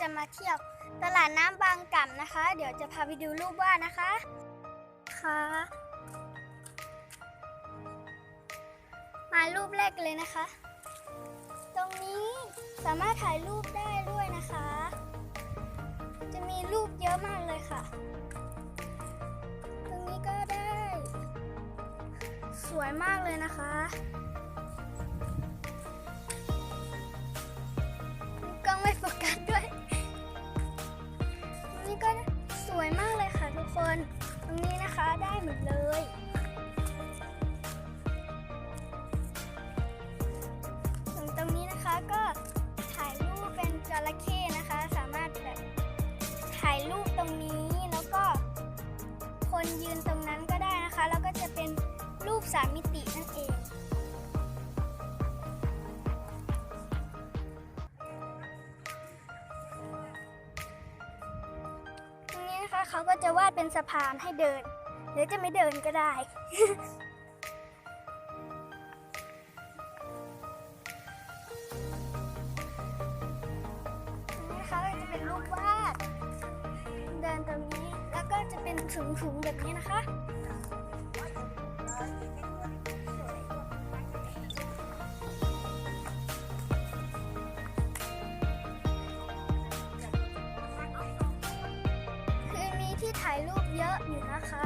จะมาเที่ยวตลาดน้ำบางกล่ำนะคะ เดี๋ยวจะพาไปดูรูปวานะคะ ค่ะ มารูปแรกเลยนะคะ ตรงนี้สามารถถ่ายรูปได้ด้วยนะคะ จะมีรูปเยอะมากเลยค่ะ ตรงนี้ก็ได้ สวยมากเลยนะคะ นตรงนี้นะคะได้หมดเลย ส่วนตรงนี้นะคะก็ถ่ายรูปเป็นจระเข้นะคะ สามารถแบบถ่ายรูปตรงนี้แล้วก็คนยืนตรงนั้นก็ได้นะคะ แล้วก็จะเป็นรูปสามมิติ ตรงนี้นะคะเขาก็จะวาดเป็นสะพานให้เดิน หรือจะไม่เดินก็ได้ นี่นะคะก็จะเป็นรูปวาด เดินตรงนี้แล้วก็จะเป็นถุงๆแบบนี้นะคะ ที่ถ่ายรูปเยอะอยู่นะคะ